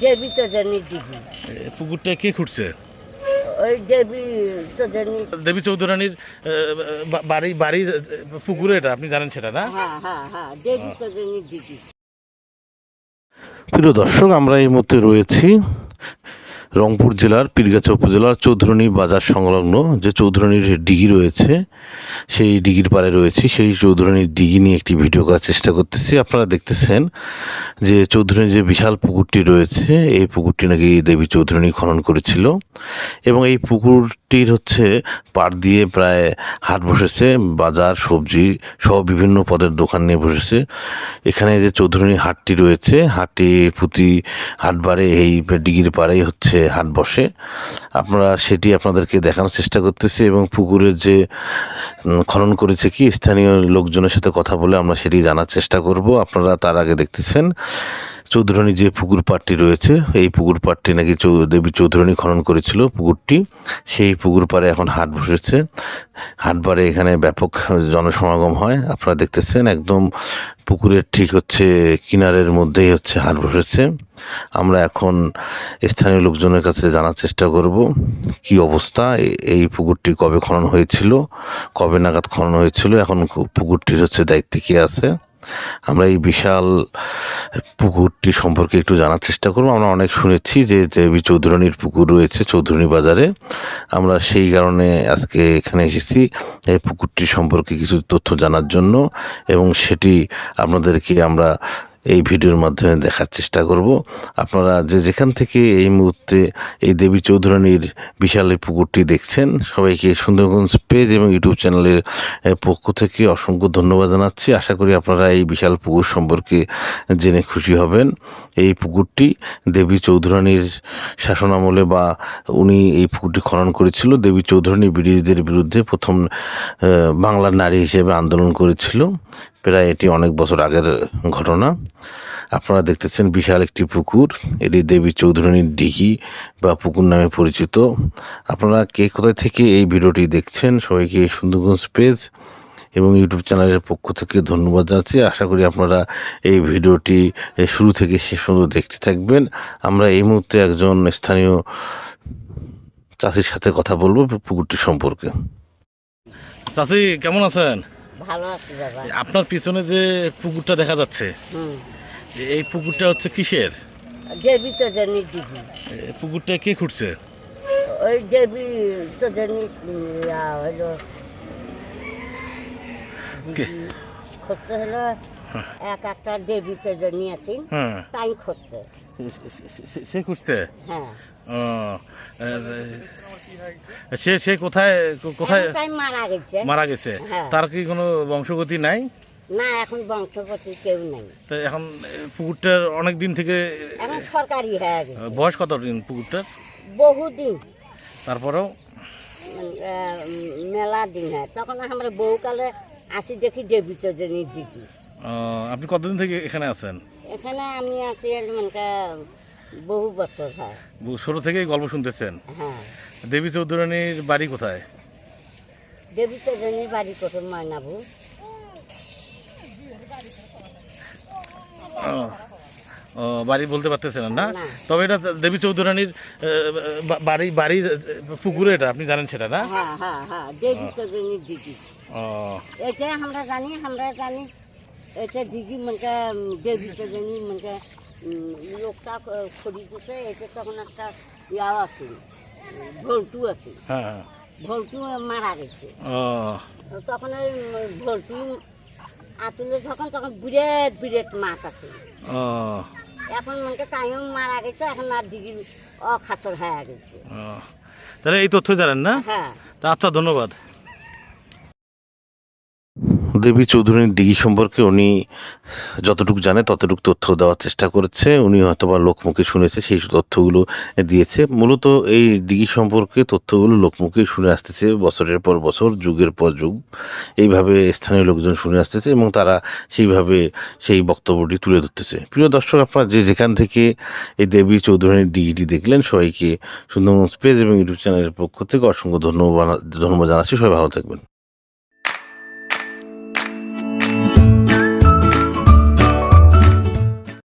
দেবী চৌধুরীর দিদি এ, পুকুরটা কে খুঁড়ছে? ওই দেবী চৌধুরী দেবী চৌধুরানীর বাড়ি বাড়ির পুকুরে এটা আপনি জানেন সেটা না? হ্যাঁ হ্যাঁ হ্যাঁ দেবী চৌধুরীর দিদি প্রিয় দর্শক আমরা এই মুহূর্তে রয়েছি রংপুর জেলার, পীরগাছা উপজেলার চৌধুরণী বাজার সংলগ্ন যে চৌধুরণীর ডিগি রয়েছে, সেই ডিগির পাড়ে রয়েছে। সেই চৌধুরানীর ডিগি নিয়ে একটি ভিডিও করার চেষ্টা করতেছি। আপনারা দেখতেছেন যে চৌধুরানীর যে বিশাল পুকুরটি রয়েছে, এই পুকুরটি নাকি দেবী চৌধুরণী খনন করেছিল এবং এই পুকুরটির হচ্ছে পাড় দিয়ে প্রায় হাট বসেছে, বাজার, সবজি সহ বিভিন্ন পদের দোকান নিয়ে বসেছে। এখানে যে চৌধুরানী হাটটি রয়েছে, হাটটি প্রতি হাটবারে এই ডিগির পাড়েই হচ্ছে হাট বসে। আপনারা সেটি আপনাদেরকে দেখানোর চেষ্টা করতেছি এবং পুকুরের যে খনন করেছে কি, স্থানীয় লোকজনের সাথে কথা বলে আমরা সেটি জানার চেষ্টা করব। আপনারা তার আগে দেখতেছেন। চৌধুরানী যে পুকুর পাড়টি রয়েছে, এই পুকুর পাড়টি নাকি দেবী চৌধুরানী খনন করেছিল পুকুরটি, সেই পুকুর পাড়ে এখন হাট বসেছে। হাট হাটবারে এখানে ব্যাপক জনসমাগম হয়, আপনারা দেখতেছেন একদম পুকুরের ঠিক হচ্ছে কিনারের মধ্যেই হচ্ছে হাট বসেছে। আমরা এখন স্থানীয় লোকজনের কাছে জানার চেষ্টা করব, কি অবস্থা এই পুকুরটি কবে খনন হয়েছিল, কবে নাগাদ খনন হয়েছিল, এখন পুকুরটির হচ্ছে দায়িত্বে কে আছে। আমরা এই বিশাল পুকুরটি সম্পর্কে একটু জানার চেষ্টা করব। আমরা অনেক শুনেছি যে দেবী চৌধুরানীর পুকুর রয়েছে চৌধুরানী বাজারে। আমরা সেই কারণে আজকে এখানে এসেছি এই পুকুরটি সম্পর্কে কিছু তথ্য জানার জন্য এবং সেটি আপনাদেরকে আমরা এই ভিডিওর মাধ্যমে দেখার চেষ্টা করব। আপনারা যে যেখান থেকে এই মুহূর্তে এই দেবী চৌধুরানীর বিশাল এই পুকুরটি দেখছেন, সবাইকে সুন্দরগঞ্জ পেজ এবং ইউটিউব চ্যানেলের পক্ষ থেকে অসংখ্য ধন্যবাদ জানাচ্ছি। আশা করি আপনারা এই বিশাল পুকুর সম্পর্কে জেনে খুশি হবেন। এই পুকুরটি দেবী চৌধুরানীর শাসনামলে বা উনি এই পুকুরটি খনন করেছিল, দেবী চৌধুরানী ব্রিটিশদের বিরুদ্ধে প্রথম বাংলার নারী হিসেবে আন্দোলন করেছিল। প্রায় এটি অনেক বছর আগের ঘটনা। আপনারা দেখতেছেন বিশাল একটি পুকুর। এটি দেবী চৌধুরানীর দিঘি বা পুকুর নামে পরিচিত। আপনারা কে কোথায় থেকে এই ভিডিওটি দেখছেন, সবাইকে সুন্দরগঞ্জ পেজ এবং ইউটিউব চ্যানেলের পক্ষ থেকে ধন্যবাদ জানাচ্ছি। আশা করি আপনারা এই ভিডিওটি শুরু থেকে শেষ পর্যন্ত দেখতে থাকবেন। আমরা এই মুহূর্তে একজন স্থানীয় চাষির সাথে কথা বলব পুকুরটি সম্পর্কে। চাষি, কেমন আছেন? ভালো আছে বাবা। আপনার পিছনে যে পুকুরটা দেখা যাচ্ছে হুম। এই পুকুরটা হচ্ছে কিসের? দেবী দিদি পুকুরটা কে খুঁড়ছে? ওই দেবী চৌধুরী হলো কে? খুঁজছে হলো এক একটা দেবী আছে হ্যাঁ। তাই খুঁজছে সে- সে- সে- সে খুঁড়ছে? হ্যাঁ। সে সে কোথায় কোথায় মারা গেছে। হ্যাঁ। তার কি কোনো বংশগতি নাই? না এখন বংশপতি কেউ নেই। তো এখন পুকুরটার অনেক দিন থেকে এখন সরকারি হয়ে গেছে। বয়স কত দিন পুকুরটার? বহুদিন। তারপরেও? মেলা দিন হয়। তখন আমরা বহুকালে আসি দেখি দেবী চৌধুরীর দিদি আপনি কতদিন থেকে এখানে আছেন? এখানে আমি আছি মানে বহু বছর হয়। ছোট থেকেই গল্প শুনতেছেন? হ্যাঁ। দেবী চৌধুরানীর বাড়ি কোথায়? দেবী চৌধুরীর বাড়ি ময়নাবু ও, বাড়ি বলতে পারতেছেন না। তবে এটা দেবী চৌধুরানীর বাড়ি বাড়ির পুকুরে এটা আপনি জানেন সেটা না? হ্যাঁ হ্যাঁ হ্যাঁ দেবী চৌধুরীর দিদি। ও, এটা আমরা জানি আমরা জানি এটা দিদি মানে দেবী চৌধুরী মানে লোকটা খড়ি দিতে এটা তখন একটা ইয়াও আছে ভোল্টু আছে। হ্যাঁ হ্যাঁ। মারা গেছে। তখন ওই ভোল্টু আসলে যখন তখন বিরাট বিরাট মাছ আছে। এখন মনে তাইও মারা গেছে এখন আর দিঘি অখাচর হয়ে গেছে। তাহলে এই তথ্য জানেন না? হ্যাঁ। তা আচ্ছা ধন্যবাদ। দেবী চৌধুরীর ডিগি সম্পর্কে উনি যতটুকু জানে, ততটুকু তথ্য দেওয়ার চেষ্টা করেছে। উনি হয়তো বা লোকমুখে শুনেছে, সেই তথ্যগুলো দিয়েছে। মূলত এই ডিগি সম্পর্কে তথ্যগুলো লোকমুখে শুনে আসতেছে, বছরের পর বছর, যুগের পর যুগ। এইভাবে স্থানীয় লোকজন শুনে আসতেছে এবং তারা সেইভাবে সেই বক্তব্যটি তুলে ধরতেছে। প্রিয় দর্শক, আপনারা যে যেখান থেকে এই দেবী চৌধুরীর ডিগিটি দেখলেন, সবাইকে সুন্দরবন পেজ এবং ইউটিউব চ্যানেলের পক্ষ থেকে অসংখ্য ধন্যবাদ ধন্যবাদ জানাচ্ছি। সবাই ভালো থাকবেন।